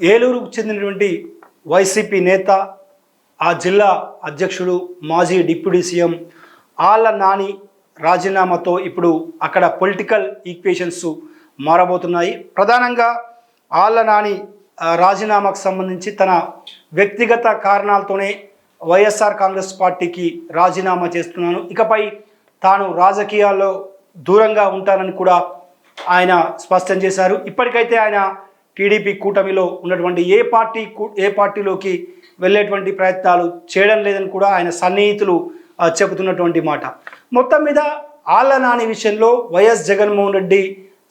ఏలూరుకు చెందినటువంటి వైసీపీ నేత ఆ జిల్లా అధ్యక్షుడు మాజీ డిప్యూటీ సీఎం ఆళ్ళ నాని రాజీనామాతో ఇప్పుడు అక్కడ పొలిటికల్ ఈక్వేషన్స్ మారబోతున్నాయి. ప్రధానంగా ఆళ్ళ నాని రాజీనామాకు సంబంధించి తన వ్యక్తిగత కారణాలతోనే వైఎస్ఆర్ కాంగ్రెస్ పార్టీకి రాజీనామా చేస్తున్నాను. ఇకపై తాను రాజకీయాల్లో దూరంగా ఉంటానని కూడా ఆయన స్పష్టం చేశారు. ఇప్పటికైతే ఆయన టీడీపీ కూటమిలో ఉన్నటువంటి ఏ పార్టీ కూ- ఏ పార్టీలోకి వెళ్ళేటువంటి ప్రయత్నాలు చేయడం లేదని కూడా ఆయన సన్నిహితులు చెబుతున్నటువంటి మాట. మొత్తం మీద ఆళ్ళ నాని విషయంలో వైఎస్ జగన్మోహన్ రెడ్డి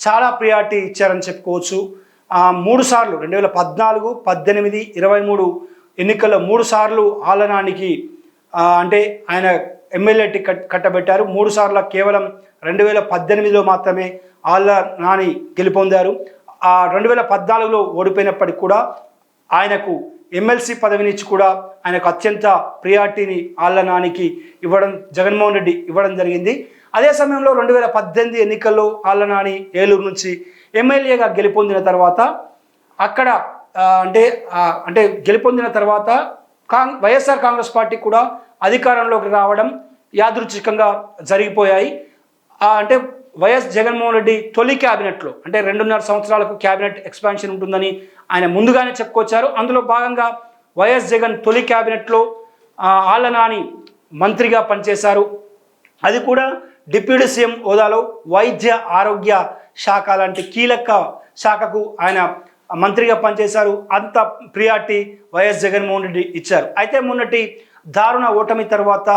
చాలా ప్రియారిటీ ఇచ్చారని చెప్పుకోవచ్చు. మూడు సార్లు రెండు వేల పద్నాలుగు పద్దెనిమిది ఇరవై మూడు ఎన్నికల్లో మూడు సార్లు ఆలనానికి అంటే ఆయన ఎమ్మెల్యే టికెట్ కట్టబెట్టారు. మూడు సార్లు కేవలం రెండు వేల పద్దెనిమిదిలో మాత్రమే ఆళ్ళ నాని గెలుపొందారు. ఆ రెండు వేల పద్నాలుగులో ఓడిపోయినప్పటికీ కూడా ఆయనకు ఎమ్మెల్సీ పదవినిచ్చి కూడా ఆయనకు అత్యంత ప్రియారిటీని ఆళ్ళ నానికి ఇవ్వడం జగన్మోహన్ రెడ్డి ఇవ్వడం జరిగింది. అదే సమయంలో రెండు వేల పద్దెనిమిది ఎన్నికల్లో ఆళ్ళ నాని ఏలూరు నుంచి ఎమ్మెల్యేగా గెలుపొందిన తర్వాత అక్కడ అంటే అంటే గెలుపొందిన తర్వాత కాంగ్ వైఎస్ఆర్ కాంగ్రెస్ పార్టీ కూడా అధికారంలోకి రావడం యాదృచ్ఛికంగా జరిగిపోయాయి. అంటే వైఎస్ జగన్మోహన్ రెడ్డి తొలి క్యాబినెట్లో అంటే రెండున్నర సంవత్సరాలకు క్యాబినెట్ ఎక్స్పాన్షన్ ఉంటుందని ఆయన ముందుగానే చెప్పుకొచ్చారు. అందులో భాగంగా వైఎస్ జగన్ తొలి క్యాబినెట్లో ఆ, ఆళ్ళ నాని మంత్రిగా పనిచేశారు. అది కూడా డిప్యూటీ సీఎం హోదాలో వైద్య ఆరోగ్య శాఖ లాంటి కీలక శాఖకు ఆయన మంత్రిగా పనిచేశారు. అంత ప్రియారిటీ వైఎస్ జగన్మోహన్ రెడ్డి ఇచ్చారు. అయితే మొన్నటి దారుణ ఓటమి తర్వాత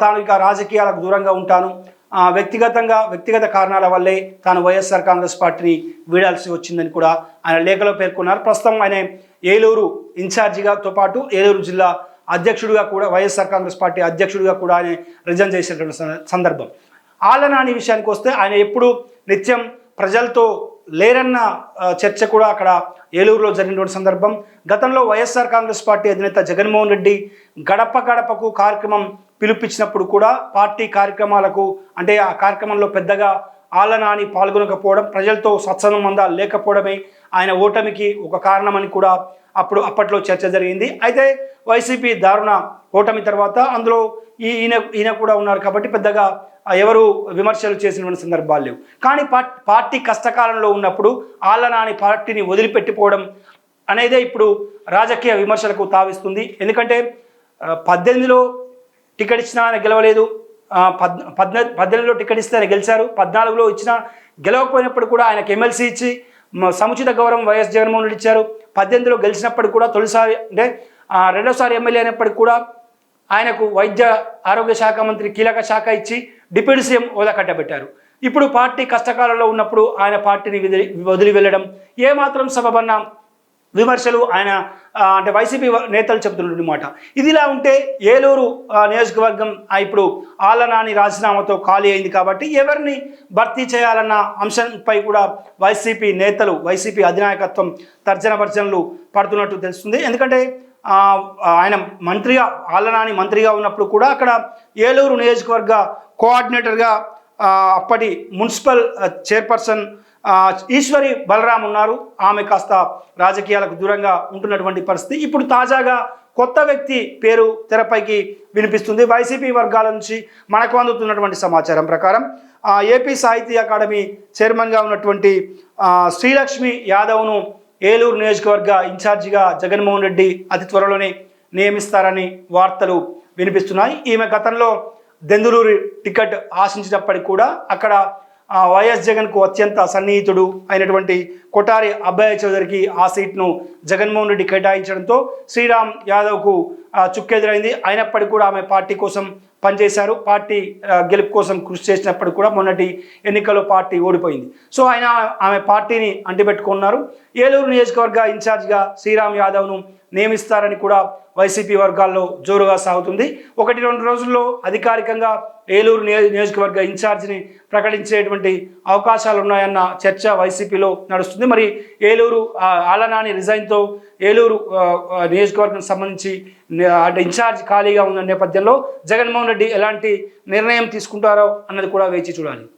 తాను ఇక రాజకీయాలకు దూరంగా ఉంటాను. వ్యక్తిగతంగా వ్యక్తిగత కారణాల వల్లే తాను వైఎస్ఆర్ కాంగ్రెస్ పార్టీని వీడాల్సి వచ్చిందని కూడా ఆయన లేఖలో పేర్కొన్నారు. ప్రస్తుతం ఆయన ఏలూరు ఇన్ఛార్జిగాతో పాటు ఏలూరు జిల్లా అధ్యక్షుడిగా కూడా వైఎస్ఆర్ కాంగ్రెస్ పార్టీ అధ్యక్షుడిగా కూడా ఆయన రిజైన్ చేసినటువంటి సందర్భం. ఆళ్ళనాని విషయానికి వస్తే ఆయన ఎప్పుడు నిత్యం ప్రజలతో లేరన్న చర్చ కూడా అక్కడ ఏలూరులో జరిగినటువంటి సందర్భం. గతంలో వైఎస్ఆర్ కాంగ్రెస్ పార్టీ అధినేత జగన్మోహన్ రెడ్డి గడప గడపకు కార్యక్రమం పిలుపుచ్చినప్పుడు కూడా పార్టీ కార్యక్రమాలకు అంటే ఆ కార్యక్రమంలో పెద్దగా ఆలనాని పాల్గొనకపోవడం ప్రజలతో సత్సంబంధాలు లేకపోవడమే ఆయన ఓటమికి ఒక కారణమని కూడా అప్పుడు అప్పట్లో చర్చ జరిగింది. అయితే వైసీపీ దారుణ ఓటమి తర్వాత అందులో ఈ ఈయన ఈయన కూడా ఉన్నారు కాబట్టి పెద్దగా ఎవరు విమర్శలు చేసినటువంటి సందర్భాలు లేవు. కానీ పార్ట్- పార్టీ కష్టకాలంలో ఉన్నప్పుడు ఆళ్ళనాని పార్టీని వదిలిపెట్టిపోవడం అనేదే ఇప్పుడు రాజకీయ విమర్శలకు తావిస్తుంది. ఎందుకంటే పద్దెనిమిదిలో టికెట్ ఇచ్చినా ఆయన గెలవలేదు. పద్ పద్న పద్దెనిమిదిలో టికెట్ ఇస్తే ఆయన గెలిచారు. పద్నాలుగులో ఇచ్చినా గెలవకపోయినప్పుడు కూడా ఆయనకు ఎమ్మెల్సీ ఇచ్చి సముచిత గౌరవం వైఎస్ జగన్మోహన్ రెడ్డి ఇచ్చారు. పద్దెనిమిదిలో గెలిచినప్పటికి కూడా తొలిసారి అంటే రెండోసారి ఎమ్మెల్యే అయినప్పటికీ కూడా ఆయనకు వైద్య ఆరోగ్య శాఖ మంత్రి కీలక శాఖ ఇచ్చి డిప్యూటీ సీఎం హోదా కట్టబెట్టారు. ఇప్పుడు పార్టీ కష్టకాలంలో ఉన్నప్పుడు ఆయన పార్టీని వదిలి వదిలి వెళ్ళడం ఏమాత్రం సబబన్నా విమర్శలు ఆయన అంటే వైసీపీ నేతలు చెబుతున్నమాట ఇదిలా ఉంటే ఏలూరు నియోజకవర్గం ఇప్పుడు ఆలనాని రాజీనామాతో ఖాళీ అయింది కాబట్టి ఎవరిని భర్తీ చేయాలన్న అంశంపై కూడా వైసీపీ నేతలు వైసీపీ అధినాయకత్వం తర్జన భర్జనలు పడుతున్నట్టు తెలుస్తుంది. ఎందుకంటే ఆయన మంత్రిగా ఆలనాని మంత్రిగా ఉన్నప్పుడు కూడా అక్కడ ఏలూరు నియోజకవర్గ కోఆర్డినేటర్గా అప్పటి మున్సిపల్ చైర్పర్సన్ ఈశ్వరి బలరాం ఉన్నారు. ఆమె కాస్త రాజకీయాలకు దూరంగా ఉంటున్నటువంటి పరిస్థితి. ఇప్పుడు తాజాగా కొత్త వ్యక్తి పేరు తెరపైకి వినిపిస్తుంది. వైసీపీ వర్గాల నుంచి మనకు అందుతున్నటువంటి సమాచారం ప్రకారం ఏపీ సాహితీ అకాడమీ చైర్మన్గా ఉన్నటువంటి శ్రీలక్ష్మి యాదవ్ను ఏలూరు నియోజకవర్గ ఇన్ఛార్జిగా జగన్మోహన్ రెడ్డి అతి త్వరలోనే నియమిస్తారని వార్తలు వినిపిస్తున్నాయి. ఈమె గతంలో దెందులూరు టికెట్ ఆశించినప్పటికీ కూడా అక్కడ వైఎస్ జగన్కు అత్యంత సన్నిహితుడు అయినటువంటి కొటారి అబ్బాయి చౌదరికి ఆ సీట్ను జగన్మోహన్ రెడ్డి కేటాయించడంతో శ్రీరామ్ యాదవ్కు చుక్కెదురైంది. అయినప్పటికీ కూడా ఆమె పార్టీ కోసం పనిచేశారు. పార్టీ గెలుపు కోసం కృషి చేసినప్పటికీ కూడా మొన్నటి ఎన్నికల్లో పార్టీ ఓడిపోయింది. సో ఆయన ఆమె పార్టీని అంటిపెట్టుకున్నారు. ఏలూరు నియోజకవర్గ ఇన్ఛార్జ్గా శ్రీరామ్ యాదవ్ను నియమిస్తారని కూడా వైసీపీ వర్గాల్లో జోరుగా సాగుతుంది. ఒకటి రెండు రోజుల్లో అధికారికంగా ఏలూరు నియోజకవర్గ ఇన్ఛార్జిని ప్రకటించేటువంటి అవకాశాలు ఉన్నాయన్న చర్చ వైసీపీలో నడుస్తుంది. మరి ఏలూరు ఆలనాని రిజైన్తో ఏలూరు నియోజకవర్గం సంబంధించి అంటే ఇన్ఛార్జ్ ఖాళీగా ఉన్న నేపథ్యంలో జగన్మోహన్ రెడ్డి ఎలాంటి నిర్ణయం తీసుకుంటారో అన్నది కూడా వేచి చూడాలి.